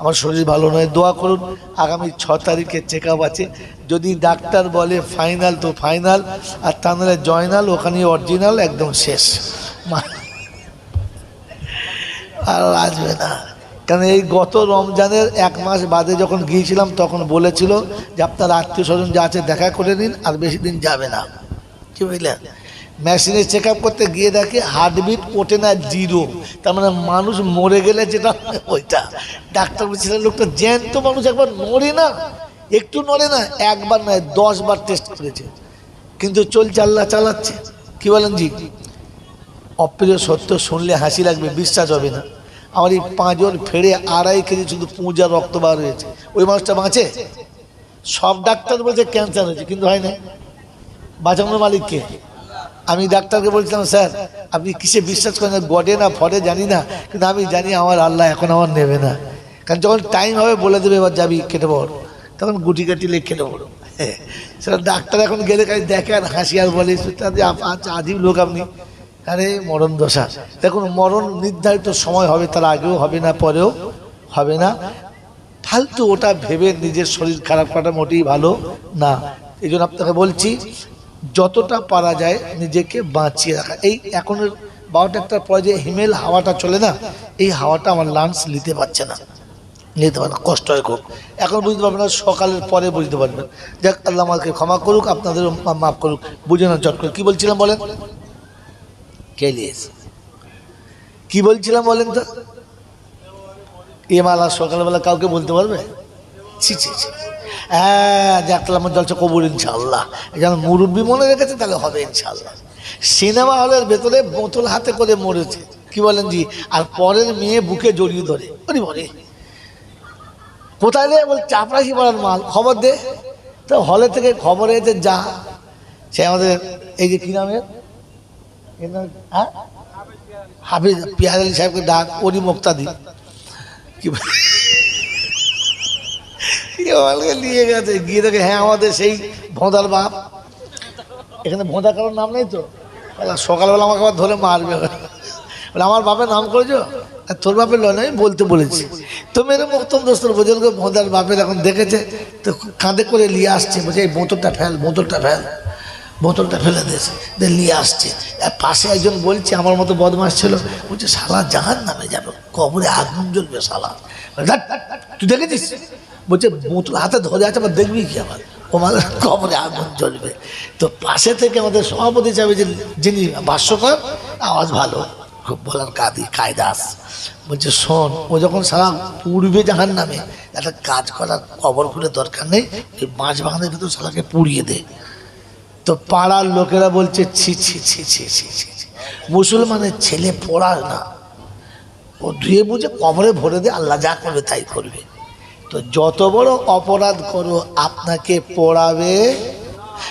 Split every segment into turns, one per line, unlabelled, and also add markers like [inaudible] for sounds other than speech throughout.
আমার শরীর ভালো নয়, দোয়া করুন, আগামী ছ তারিখে চেক আছে। যদি ডাক্তার বলে ফাইনাল তো ফাইনাল আর তা নাহলে জয়নাল ওখানে অরিজিনাল একদম শেষ। আর আসবে না। কারণ এই গত রমজানের এক মাস বাদে যখন গিয়েছিলাম, তখন বলেছিল যে আপনার আত্মীয় স্বজন যা আছে দেখা করে নিন, আর বেশি দিন যাবে না। কি বুঝলেন? মেশিনে চেক করতে গিয়ে দেখে হার্টবিট ওঠে না জিরো তার মানে মানুষ মরে গেলে যেটা ওইটা। ডাক্তার বলছিলেন, লোকটা জ্যান্ত মানুষ, একবার নড়ে না। একটু নড়ে না, একবার নয়, দশ বার টেস্ট করেছে। কিন্তু চলছে আল্লাহ চালাচ্ছে। কি বলেন জি? অপ্রিয় সত্য শুনলে হাসি লাগবে, বিশ্বাস হবে না। আমার এই পাঁচজন ফেড়ে আড়াই কেজি শুধু পূজার রক্ত বার হয়েছে। ওই মানুষটা বাঁচে? সব ডাক্তার বলছে ক্যান্সার হয়েছে। কিন্তু হয় না। বাঁচানোর মালিককে আমি ডাক্তারকে বলছিলাম স্যার আপনি কিসে বিশ্বাস করেন? গডে না ফটে জানি না কিন্তু আমি জানি আমার আল্লাহ এখন আমার নেবে না। কারণ যখন টাইম হবে বলে দেবে এবার যাবি কেটে পড় তখন গুটি কাটি লেগে কেটে পড়ো [laughs] সেটা ডাক্তার এখন গেলে কাজ দেখে আর হাসি আর বলে "সুলতান জি, আপ- আচ্ছা আজীব লোক আপনি। আরে মরণ দশা। দেখুন মরণ নির্ধারিত সময় হবে তার আগেও হবে না পরেও হবে না। ফালতু ওটা ভেবে নিজের শরীর খারাপ করাটা মোটেই ভালো না। এই জন্য আপনাকে বলছি যতটা পারা যায় নিজেকে বাঁচিয়ে রাখা। এই এখনের বারোটা একটার পরে যে হিমেল হাওয়াটা চলে না, এই হাওয়াটা আমার লাংস নিতে পারছে না। নিতে পারে কষ্ট হয় খুব। এখন বুঝতে পারবেন না, সকালের পরে বুঝতে পারবেন। যাক, আল্লাহ আমাকে ক্ষমা করুক, আপনাদেরও মাফ করুক। বুঝে না চট করে। কী বলছিলাম বলেন? কে নিয়েছে কি বলছিলাম বলেন তো? এ মালা সকালবেলা কাউকে বলতে পারবে? ছি ছি ছি। হ্যাঁ আমার জলসা কবুল ইনশাল্লাহ যেন মুরব্বী মনে রেখেছে তাহলে হবে ইনশাল্লাহ সিনেমা হলের ভেতরে বোতল হাতে করে মরেছে। কি বলেন জি? আর পরের মেয়ে বুকে জড়িয়ে ধরে। বলি বলে কোথায় রে? বল চাপরাশি পাড়ার মাল। খবর দে। তো হলে থেকে খবর এসে যা। সে আমাদের, এই যে কি নামের হ্যাঁ? হাফিজ, পিয়ার আলী সাহেবকে ডাক, ওরই মুক্তাদি। কি নিয়ে গেছে গিয়ে দেখে হ্যাঁ আমাদের সেই ভোঁদার বাপ এখানে ভোঁদা কারোর নাম নেই তো সকালবেলা আমাকে আবার ধরে মারবে বলে আমার বাপের নাম করেছ আর তোর বাপের লয় আমি বলতে বলেছি তো মেরে মক্তম দোস্তর বুজুর্গ ভোঁদার বাপের এখন দেখেছে তো কাঁধে করে নিয়ে আসছে বলছে এই বোতলটা ফেল বোতলটা ফেল বোতলটা ফেলে দিয়েছে দিয়ে নিয়ে আসছে আর পাশে একজন বলছে আমার মতো বদমাস ছিল বলছে শালা জাহান নামে যাবে কবরে আগুন জ্বলবে শালা বলে, "ধ্যাৎ, তুই দেখেছিস বলছে বোতল হাতে ধরে আছে, আবার দেখবি কি আবার? ও মানে কবরে আগুন জ্বলবে। তো পাশে থেকে আমাদের সভাপতি চাবে যে, যিনি ভাষ্যকর, আওয়াজ ভালো, খুব বলার কাদি, কায়দাস। বলছে, শোন, ও যখন সারা পূর্বে জাহান নামে একটা কাজ করার কবর খুলে দরকার নেই এই মাছ বাগানের ভিতর সালাকে পুড়িয়ে দে। তো পাড়ার লোকেরা বলছে, ছি ছি ছি ছি ছি ছি। মুসলমানের ছেলে পড়ার না। ও ধুয়ে বুঝে কবরে ভরে দিয়ে আল্লাহ যা করবে তাই করবে। তো যত বড় অপরাধ করো আপনাকে পড়াবে।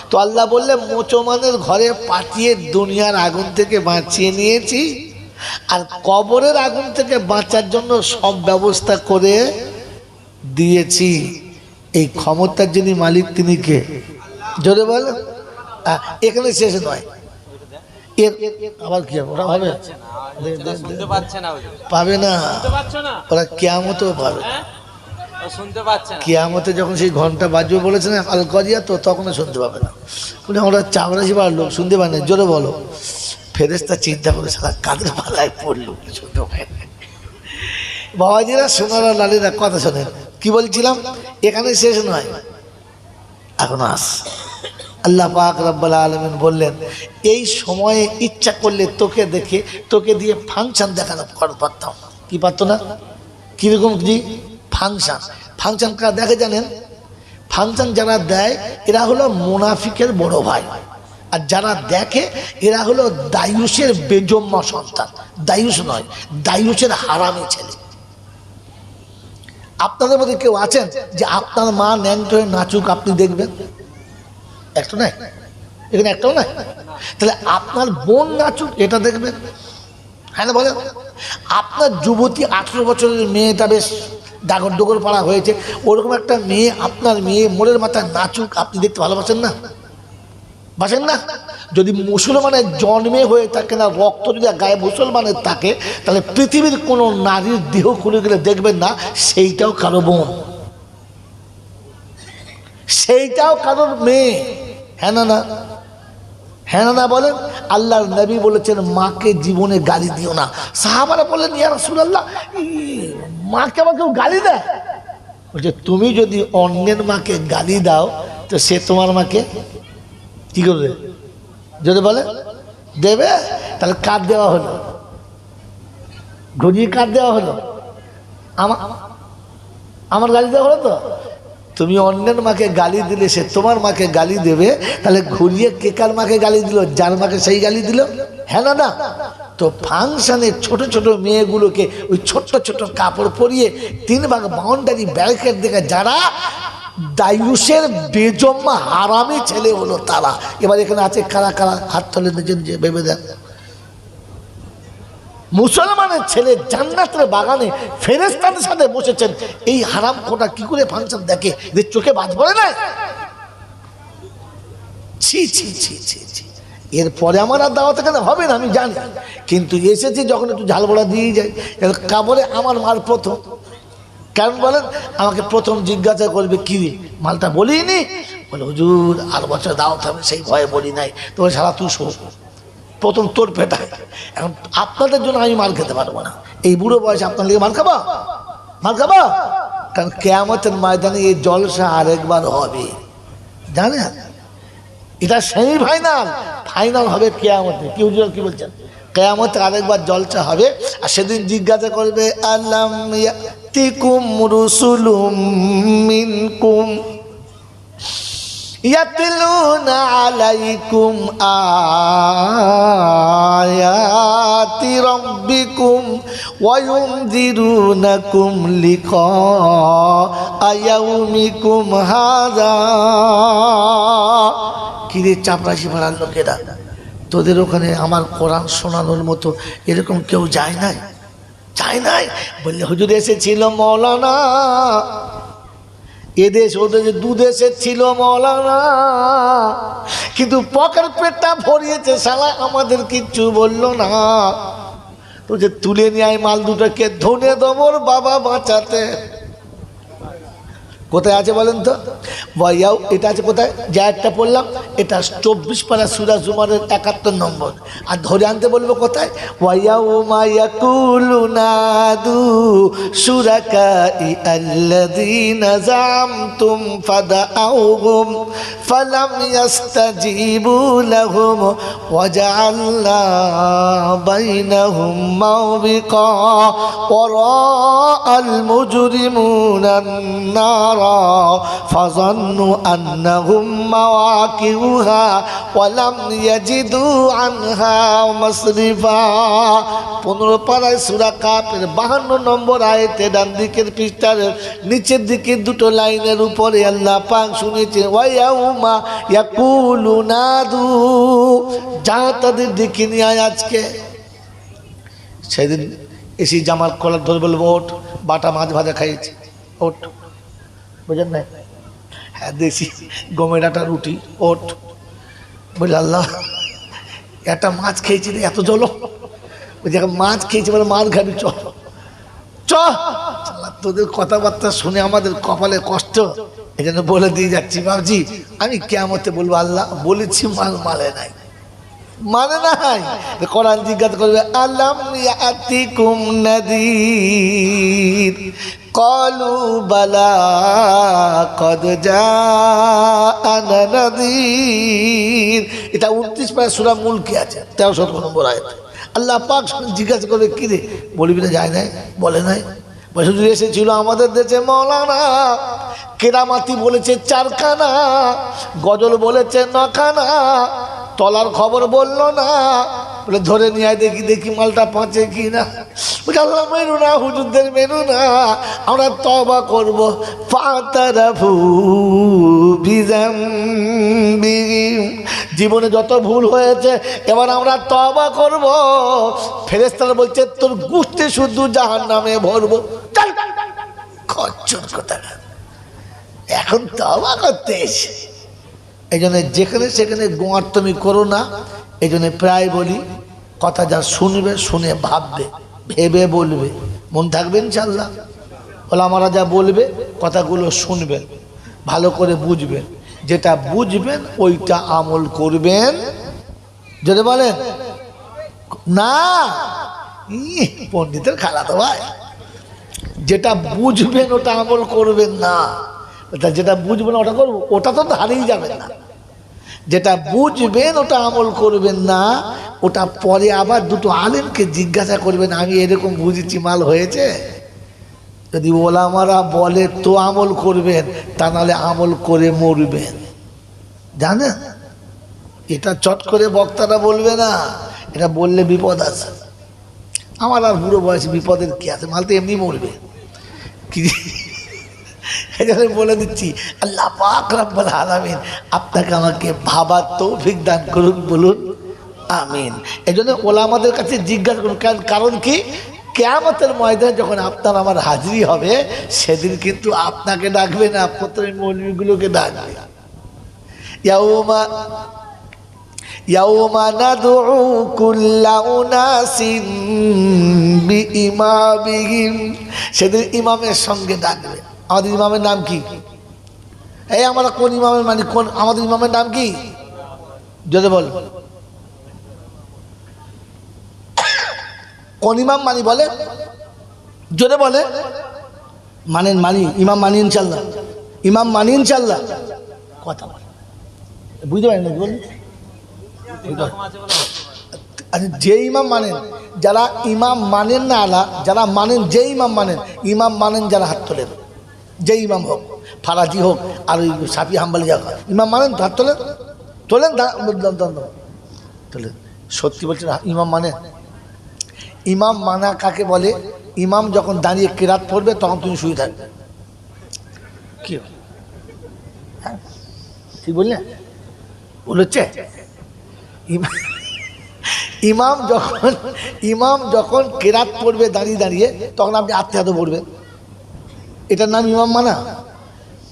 তো আল্লাহ বললে মোচমানের ঘরে পাঠিয়ে দুনিয়ার আগুন থেকে বাঁচিয়ে নিয়েছি আর কবরের আগুন থেকে বাঁচার জন্য সব ব্যবস্থা করে দিয়েছি। এই ক্ষমতার যিনি মালিক তিনি কে? জোরে বল। এখানে শেষ নয়। এর আবার কি হবে? ওরা
ওই
পাবে না। ওরা কেয়ামতেও পাবে। কেয়ামতে যখন সেই ঘণ্টা বাজবে বলেছেন না আল করিয়া তো তখনও শুনতে পাবে না। বলে আমরা চামড়াশি বার শুনতে পায় না, জোরে বলো। ফেরেস্তা চিন্তা করে সারা কাদের পালায় পড়ল শুনতে বাবাজিরা সোনারা লালিরা কথা শোনেন। কি বলছিলাম? এখানে শেষ নয়, এখন আস। আল্লাহ পাক রব্বাল আলমিন বললেন, এই সময়ে ইচ্ছা করলে তোকে দেখে, তোকে দিয়ে ফাংশন দেখানো পারতাম কি পারতো না? কীরকম জি? ফাংশন। ফাংশন কারা দেখে জানেন? ফাংশন যারা দেয়, এরা হলো মুনাফিকের বড় ভাই। আর যারা দেখে, এরা হলো দায়ুষের বেজম্মা সন্তান। দায়ুষ নয় দায়ুষের হারামি ছেলে। আপনাদের মধ্যে কেউ আছেন যে আপনার মা ন্যাংটো হয়ে নাচুক, আপনি দেখবেন? একটা নাই? এখানে একটাও নাই? তাহলে আপনার বোন নাচুক, এটা দেখবেন? হ্যাঁ না বলেন? আপনার যুবতী আঠেরো বছরের মেয়েটা বেশ ডাগর ডগর পাড়া হয়েছে, ওরকম একটা মেয়ে, আপনার মেয়ে, মোড়ের মাথায় নাচুক, আপনি দেখতে ভালোবাসেন না? বাসেন না? যদি মুসলমানের জন্মে হয়ে থাকে না, রক্ত যদি গায়ে মুসলমানের থাকে, তাহলে পৃথিবীর কোনো নারীর দেহ খুলে গেলে দেখবেন না, সেইটাও কারও বোন। সেইটাও কারোর মেয়ে। হ্যাঁ না না? হ্যাঁ না বলেন, আল্লাহর নবী বলেছেন, মাকে জীবনে গালি দিও না। সাহাবারা বললেন, ইয়া রাসূলুল্লাহ মাকে আবার কেউ গালি দেয়? বলছে, তুমি যদি অন্যের মাকে গালি দাও, তো সে তোমার মাকে কি করবে? যদি বলে, দেবে? তাহলে কার দেওয়া হলো। ঘুরিয়ে কার দেওয়া হলো। আমার আমার গালি দেওয়া হলো তো? তুমি অন্যের মাকে গালি দিলে, সে তোমার মাকে গালি দেবে, তাহলে ঘুরিয়ে কে কার মাকে গালি দিল? যার মাকে সেই গালি দিল? হ্যাঁ না না। তো ফাংশনে ছোট ছোট মেয়েগুলোকে ওই ছোট্ট ছোট কাপড় পরিয়ে তিন ভাগ বাউন্ডারি ব্যারিকেড দেখে যারা দায়ুষের বেজম্মা হারামি ছেলে হলো তারা। এবার এখানে আছে কারা কারা? হাত তোলে নিজে নিজে ভেবে দেন মুসলমানের ছেলে জান্নাতের বাগানে ফেরেস্তাদের সাথে বসেছেন। এই হারাম কোটা কি করে ফাংশন দেখে? এদের চোখে বাজ পড়ে না? ছি ছি ছি ছি ছি। এরপরে আমার আর দাওয়াত এখানে হবে না, আমি জানি। কিন্তু এসেছি যখন একটু ঝালবড়া দিয়ে যাই। কাবরে আমার মাল প্রথম। কারণ বলেন? আমাকে প্রথম জিজ্ঞাসা করবে, কি মালটা বলিনি? বলে, হুজুর, আর বছর দাওয়াত হবে, সেই ভয়ে বলি নাই। তবে সারা তুই শো প্রথম তোর পেটায় এখন আপনাদের জন্য আমি মাল খেতে পারব না। এই বুড়ো বয়সে আপনার লিগে মাল খাবা? মাল খাবা? কারণ কেয়ামতের ময়দানে এই জলসা আরেকবার হবে। জানেন এটা সেমি ফাইনাল হবে কেয়ামতে কি হুজুর কি বলছেন? কেয়ামতে আরেকবার জলসা হবে, আর সেদিন জিজ্ঞাসা করবে আল্লাহ তিকুম রুসুলুম মিনকুম? يتلون عليكم آيات ربكم وينذرونكم لقاء يومكم هذا কিরে চাপরাশি পাড়ার লোকেরা তোদের ওখানে আমার কোরআন শোনানোর মতো এরকম কেউ যায় নাই যায় নাই বললে হুজুর এসেছিল মৌলানা এদেশ ওদের দু দেশের ছিল মৌলানা। কিন্তু পকের পেটটা ভরিয়েছে সালা আমাদের কিচ্ছু বলল না। তো যে তুলে নিয়ে মাল দুটাকে, ধনে দমর বাবা বাঁচাতে। কোথায় আছে বলেন তো বয়াও এটা আছে কোথায় যা একটা পড়লাম এটা চব্বিশ পারা সুরা জুমারের একাত্তর নম্বর আর ধরে আনতে বলবো কোথায় ওয়াও মায়াকুলু নাদু সুরাকা আল্লাযীনা জামতুম ফাদাউহুম ফালাম ইয়াস্তাজিবু লাহুম ওয়াজআলনা বাইনাহুম মাওবিকা ওয়ারাআল মুজরিমুনা النار فظنوا أنهم مواقعها ولم يجدوا عنها مصرفا পনেরো পাড়ায় সুরা কাপের বাহান্ন নম্বর আয়তে ডান দিকের পৃষ্ঠার নিচের দিকে দুটো লাইনের উপরে আল্লাহ পাক শুনেছে ওয়াইয়াউমা ইয়াকুলু নাদু যা তাদের দিকে নিয়ে আয় আজকে সেদিন এসি জামাল কলার ধরে বলবো ওঠ বাটা মাছ ভাজা খাইয়েছি ওঠ বুঝেন না হ্যাঁ দেশি গমের আটা, রুটি, ওট। বলে আল্লাহ, একটা মাছ খেয়েছি এত জল। বলছি মাছ খেয়েছি বলে মাছ খাবি চ। তোদের কথাবার্তা শুনে আমাদের কপালে কষ্ট। এই জন্য বলে দিয়ে যাচ্ছি বাবজি আমি কেমতে বলব, আল্লাহ, বলেছি মাল মালে নাই। মানে নাই? কোরআন জিজ্ঞাসা করবে, আলাম ইয়াতিকুম নাদির? কলু, বালা, কদ নাদির? এটা উনত্রিশ পায় সুরা মুলকে আছে তেরো শত নম্বর আয়াত। আল্লাহ পাক জিজ্ঞাসা করবে, কি রে, বলবি না, যায় নাই? বলে নাই? বসে এসেছিল আমাদের দেশে মৌলানা। কেরামাতি বলেছে চারখানা, গজল বলেছে নখানা। তলার খবর বলল না। বলে ধরে নিয়ে দেখি দেখি মালটা পাঁচে কি না বলছে, আল্লাহ মেরু না হুজুরদের মেরু না। আমরা তবা করব। পাতারাফু বিজাম্বিহিম। জীবনে যত ভুল হয়েছে এবার আমরা তবা করব। ফেরেস্তারা বলছে তোর গুষ্টি শুধু জাহান নামে ভরবো। চল খচ্চর কথা এখন তবা করতে এসে এই যেখানে সেখানে গোয়ার তুমি করো না। এই প্রায় বলি, কথা যা শুনবে, শুনে ভাববে, ভেবে বলবে। মন থাকবে ইনশাল্লাহ ওলামারা যা বলবে, কথাগুলো শুনবেন ভালো করে বুঝবেন যেটা বুঝবেন, ওইটা আমল করবেন। যদি বলেন। না! পণ্ডিতের খালা তো ভাই। যেটা বুঝবেন, ওটা আমল করবেন না। যেটা বুঝবেন ওটা করব, ওটা তো হারিয়ে যাবে না। যেটা বুঝবেন, ওটা আমল করবেন না, ওটা পরে আবার দুটো আলেমকে জিজ্ঞাসা করবেন, আমি এরকম বুঝেছি, মাল হয়েছে? যদি ওলামারা বলে, তো আমল করবেন, তা নাহলে আমল করে মরবেন। জানেন? এটা চট করে বক্তারা বলবে না, এটা বললে বিপদ আছে। আমার আর বুড়ো বয়সে বিপদের কি আছে? মাল তো এমনি মরবে। কি এই জন্য বলে দিচ্ছি আল্লাহ পাক রব্বুল আলামিন আপনাকে আমাকে ভাবার তৌফিক দান করুন বলুন আমিন এই জন্য ওলামাদের কাছে জিজ্ঞাসা করুন কারণ কারণ কি কেয়ামতের ময়দানে যখন আপনার আমার হাজিরি হবে সেদিন কিন্তু আপনাকে ডাকবে না প্রথমে মৌলবীগুলোকে ডাকবে ইয়াউমা يوم ندعو كل أناس بإمامهم সেদিন ইমামের সঙ্গে ডাকবে আমাদের ইমামের নাম কি? এই আমরা কোন ইমামের মানে কোন আমাদের ইমামের নাম কি? যদি বল। কোন ইমাম মানি বলে? জোরে বলে। মানেন মানি, ইমাম মানি ইনশাল্লাহ ইমাম মানি ইনশাল্লাহ কথা বলে। বুঝতে পারেন নাকি বলুন আচ্ছা যে ইমাম মানেন, যারা ইমাম মানেন না আলা, যারা মানেন, যে ইমাম মানেন ইমাম মানেন যারা হাত তোলেন। যে ইমাম হোক, ফারাজি হোক, আর ওই সাফি হাম্বালি যা। ইমাম মানেন হাত তোলেন। তোলেন। তোলেন। সত্যি বলছেন, ইমাম মানে? ইমাম মানা কাকে বলে? ইমাম যখন দাঁড়িয়ে কেরাত পড়বে, তখন তুমি শুয়ে থাকবে কি? হ্যাঁ? ঠিক বললেন? বলেছে ইমাম ইমাম যখন ইমাম যখন কেরাত পড়বে দাঁড়িয়ে দাঁড়িয়ে, তখন আপনি আত্মীয় হাতে পড়বেন। এটার নাম ইমাম মানা?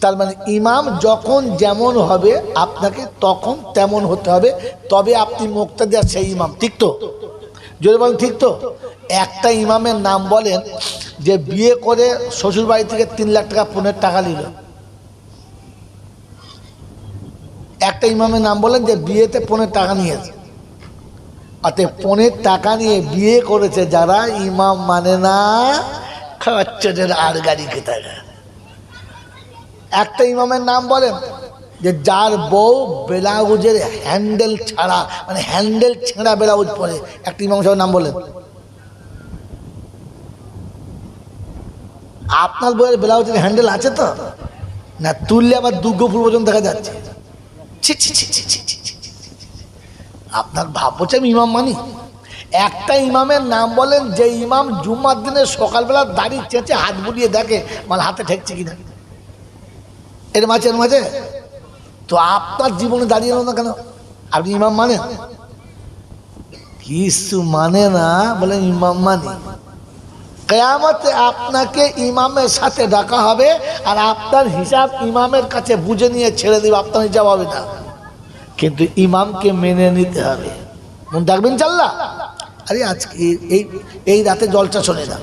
তার মানে ইমাম যখন যেমন হবে, আপনাকে তখন তেমন হতে হবে, তবে আপনি মুক্তা দেওয়ার সেই ইমাম, ঠিক তো? যদি বলেন, ঠিক তো? একটা ইমামের নাম বলেন যে বিয়ে করে শ্বশুর বাড়ি থেকে তিন লাখ টাকা পনেরো টাকা নিল। একটা ইমামের নাম বলেন যে বিয়েতে পনেরো টাকা নিয়েছে। অতএব পনেরো টাকা নিয়ে বিয়ে করেছে যারা ইমাম মানে না খাওয়াচ্ছেন আর গাড়ি খেতে একটা ইমামের নাম বলেন যে যার বউ ব্লাউজের হ্যান্ডেল ছাড়া মানে হ্যান্ডেল ছেঁড়া ব্লাউজ পরে একটা ইমাম সাহেবের নাম বলেন আপনার বইয়ের ব্লাউজের হ্যান্ডেল আছে তো না তুললে আবার দুর্গ ফুল পর্যন্ত দেখা যাচ্ছে ছি ছি ছি ছি ছি আপনার ভাব বলছে আমি ইমাম মানি একটা ইমামের নাম বলেন, যে ইমাম জুম্মার দিনে সকালবেলা দাড়ি চেঁচে হাত বুলিয়ে দেখে মানে হাতে ঠেকছে কিনা। এর মাঝে এর মাঝে। তো আপনার জীবনে দাঁড়িয়ে না কেন? আপনি ইমাম মানেন? কিছু মানে না, বলে ইমাম মানে। কেয়ামতে আপনাকে ইমামের সাথে ডাকা হবে, আর আপনার হিসাব ইমামের কাছে বুঝে নিয়ে ছেড়ে দেবে, আপনার হিসাব হবে না। কিন্তু ইমামকে মেনে নিতে হবে। মন ডাকবেন চাল্লা আরে আজকে এই এই রাতে জলটা শোনে না।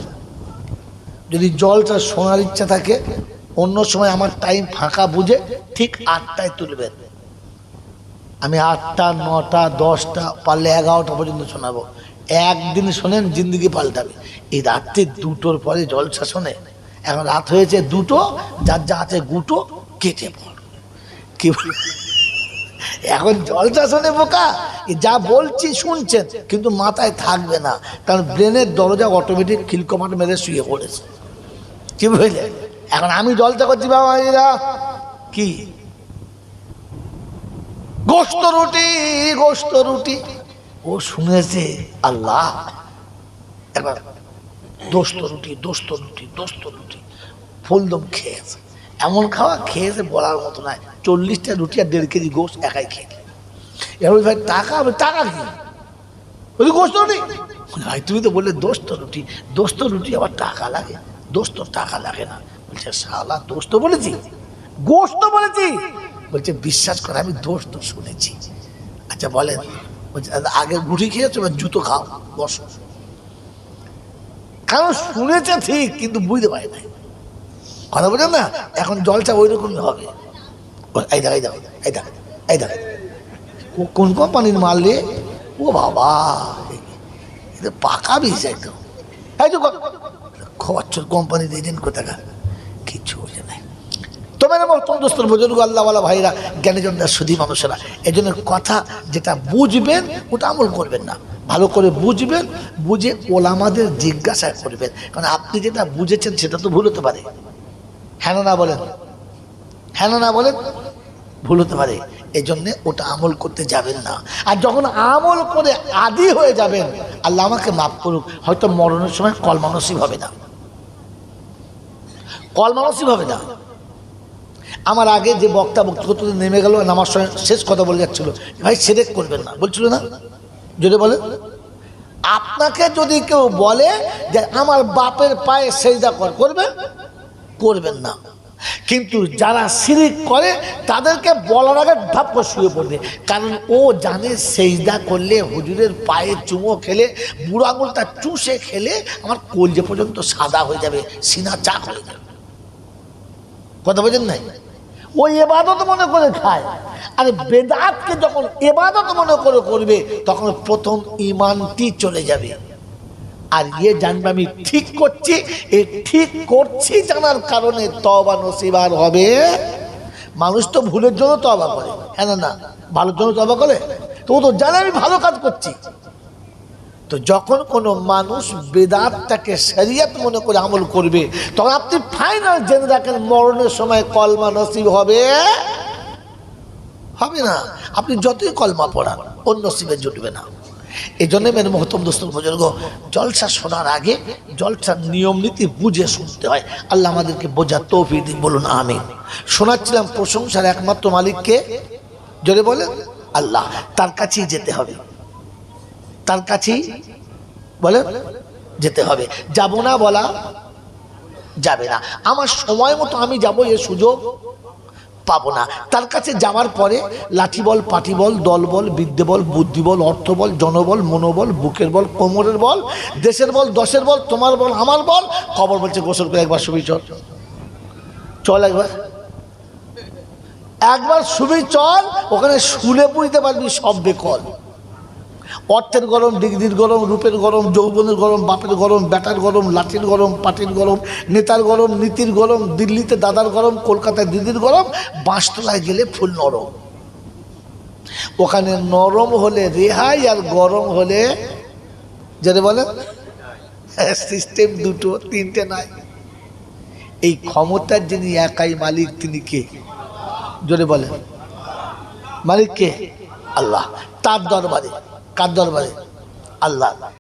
যদি জলটা শোনার ইচ্ছা থাকে, অন্য সময় আমার টাইম ফাঁকা বুঝে ঠিক আটটায় তুলবেন। আমি আটটা, নটা, দশটা, পারলে এগারোটা পর্যন্ত শোনাবো। একদিন শোনেন, জিন্দগি পাল্টাবে। এই রাত্রে দুটোর পরে জলসা শোনে। এখন রাত হয়েছে দুটো, যার যা আছে গুটো, কেটে পড় কি এখন জলসা শোনে বোকা। যা বলছি শুনছেন, কিন্তু মাথায় থাকবে না। কারণ ব্রেনের দরজা অটোমেটিক খিলকমাট মেরে শুয়ে পড়েছে। কি বুঝলে? এখন আমি জলসা করছি, বাবা কি? গোস্ত রুটি গোস্ত রুটি। ও শুনেছে আল্লাহ। দোস্ত রুটি দোস্ত রুটি দোস্ত রুটি। ফুলদম খেয়েছে। এমন খাওয়া খেয়েছে বলার মতো নয় চল্লিশটা রুটি আর দেড় কেজি গোস্ত একাই খেয়ে এবার ভাই টাকা টাকা কি? বলি গোস্ত বলি, ভাই তুমি তো বললে দোস্ত রুটি দোস্ত রুটি আবার টাকা লাগে দোস্ত টাকা লাগে না। বলছে শালা দোস্ত বলেছি? গোস্ত বলেছি। বলছে বিশ্বাস করে আমি দোষ তো শুনেছি। আচ্ছা বলেন। বলছে আগে গুটি খেয়েছো এবার জুতো খাও বসো। কারণ শুনেছে ঠিক কিন্তু বুঝতে পারে নাই। কথা বোঝেন না? এখন জলটা ওই রকমই হবে এই দেখ এই দেখ এই দেখ এই দেখ। কোন কোম্পানির মাল রে? ও বাবা, এটা পাকা বিষ একদম। এই তো খবর কোম্পানির এজেন্ট কোথাকার? কিচ্ছু বোঝে নাই। তোমার মতন দোস্তর বুজুর্গ, আল্লাহওয়ালা ভাইরা, জ্ঞানীজনরা, সুধী মানুষেরা এই জন্য কথা যেটা বুঝবেন, ওটা আমল করবেন না। ভালো করে বুঝবেন, বুঝে ওলামাদের জিজ্ঞাসা করবেন। কারণ আপনি যেটা বুঝেছেন, সেটা তো ভুল হতে পারে। হ্যাঁ না বলেন। হ্যাঁ না বলেন, ভুল হতে পারে। এই জন্যে ওটা আমল করতে যাবেন না। আর যখন আমল করে আদি হয়ে যাবেন, আল্লাহ আমাকে মাফ করুক, হয়তো মরণের সময় কলমানসিব হবে না। কলমানসিব হবে না। আমার আগে যে বক্তা বক্তব্য নেমে গেল নামার সময় শেষ কথা বলে যাচ্ছিল ভাই সেরেক করবেন না। বলছিল না? যদি বলে আপনাকে যদি কেউ বলে যে আমার বাপের পায়ে সেজদা কর, করবেন? করবেন না। কিন্তু যারা সিরিক করে, তাদেরকে বলার আগে ধাপ শুয়ে পড়বে। কারণ ও জানে সেজদা করলে, হুজুরের পায়ে চুমো খেলে, বুড়ো আঙুলটা চুষে খেলে আমার কলজে পর্যন্ত সাদা হয়ে যাবে, সিনা চাক হয়ে যাবে। কথা বোঝেন নাই? ও এবাদত মনে করে খায়। আর বেদাতকে যখন এবাদত মনে করে করবে, তখন প্রথম ইমানটি চলে যাবে। আর ইয়ে জানবে আমি ঠিক করছি এই ঠিক করছি জানার কারণে তবা নসিবার হবে। মানুষ তো ভুলের জন্য তবা করে হ্যাঁ না ভালোর জন্য তবা করে। তো তো জানে আমি ভালো কাজ করছি। তো যখন কোনো মানুষ বেদাতটাকে শরিয়ত মনে করে আমল করবে, তখন আপনি ফাইনাল জেনে রাখেন, মরণের সময় কলমা নসিব হবে? হবে না। আপনি যতই কলমা পড়ান অন্য নসিবে জুটবে না। এই জন্য মেরে মহতম দোস্ত বুজুর্গ, জলসা শোনার আগে জলসার নিয়ম নীতি বুঝে শুনতে হয়। আল্লাহ আমাদেরকে বোঝা তৌফিক দিন, বলুন আমি শোনাচ্ছিলাম প্রশংসার একমাত্র মালিককে, জোরে বলে আল্লাহ, তার কাছেই যেতে হবে। তার কাছেই বলে যেতে হবে। যাব না বলা যাবে না। আমার সময় মতো আমি যাব এ সুযোগ পাবো না। তার কাছে যাওয়ার পরে লাঠি বল পাটি বল দল বল বিদ্যে বল বুদ্ধি বল অর্থ বল জনবল, মনোবল, বুকের বল, কোমরের বল, দেশের বল, দশের বল, তোমার বল, আমার বল, খবর বলছে গোসল করে একবার শুবি, চল। চল একবার। একবার সুবি চল, ওখানে শুলে বুঝতে পারবি সব বেকল। অর্থের গরম, ডিগ্রির গরম, রূপের গরম, যৌবনের গরম, বাপের গরম ব্যাটার গরম, লাঠির গরম, পাটির গরম, নেতার গরম, নীতির গরম, দিল্লিতে দাদার গরম, কলকাতায় দিদির গরম বাঁশতলায় গেলে ফুল নরম। ওখানে নরম হলে রেহাই আর গরম হলে যেটা বলে সিস্টেম দুটো, তিনটে নাই। এই ক্ষমতার যিনি একাই মালিক, তিনি কে? জোরে বলেন। মালিক কে? আল্লাহ। তার দরবারে। কার দরবারে? আল্লাহ।